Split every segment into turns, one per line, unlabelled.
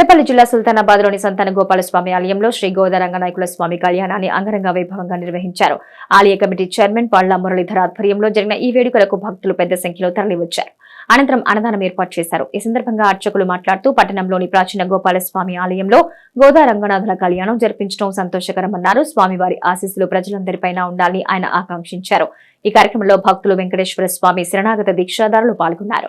పెద్దపల్లి జిల్లా సుల్తానాబాద్లోని సంతాన గోపాలస్వామి ఆలయంలో శ్రీ గోదారంగ నాయకుల స్వామి కళ్యాణాన్ని అంగరంగ వైభవంగా నిర్వహించారు. ఆలయ కమిటీ చైర్మన్ పళ్ళ మురళీధర్ ఆధ్వర్యంలో జరిగిన ఈ వేడుకలకు భక్తులు పెద్ద సంఖ్యలో తరలివచ్చారు. అనంతరం అన్నదానం ఏర్పాటు చేశారు. ఈ సందర్భంగా అర్చకులు మాట్లాడుతూ పట్టణంలోని ప్రాచీన గోపాలస్వామి ఆలయంలో గోదా రంగనాథుల కళ్యాణం జరిపించడం సంతోషకరమన్నారు. స్వామివారి ఆశీస్సులు ప్రజలందరిపైన ఉండాలని ఆయన ఆకాంక్షించారు. ఈ కార్యక్రమంలో భక్తులు వెంకటేశ్వర స్వామి శరణాగత దీక్షాదారులు పాల్గొన్నారు.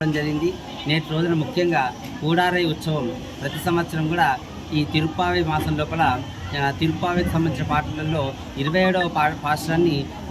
జరిగింది. నేటి రోజున ముఖ్యంగా కూడారై ఉత్సవం ప్రతి సంవత్సరం కూడా ఈ తిరుప్పావి మాసం లోపల తిరుప్పావికి సంబంధించిన పాటలలో ఇరవై ఏడవ పా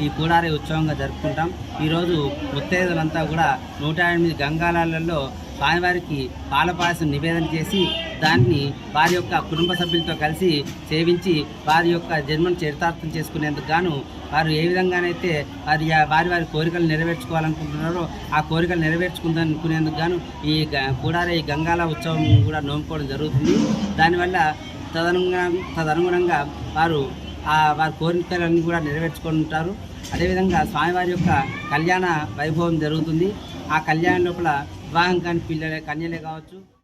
ఈ కూడారై ఉత్సవంగా జరుపుకుంటాం. ఈరోజు ముత్తైదులంతా కూడా నూట ఎనిమిది గంగాలాలలో స్వామివారికి పాలపాయసం నివేదన చేసి దాన్ని వారి యొక్క కుటుంబ సభ్యులతో కలిసి సేవించి వారి యొక్క జన్మను చరితార్థం చేసుకునేందుకు గాను వారు ఏ విధంగానైతే వారి వారి వారి కోరికలు నెరవేర్చుకోవాలనుకుంటున్నారో ఆ కోరికలు నెరవేర్చుకుందనుకునేందుకు గాను ఈ కూడారే ఈ గంగాల ఉత్సవం కూడా నోముకోవడం జరుగుతుంది. దానివల్ల తదనుగుణంగా తదనుగుణంగా వారు ఆ వారి కోరికలన్నీ కూడా నెరవేర్చుకుంటారు. అదేవిధంగా స్వామివారి యొక్క కళ్యాణ వైభవం జరుగుతుంది. ఆ కళ్యాణం లోపల వివాహం కాని పిల్లలే కన్యలే కావచ్చు.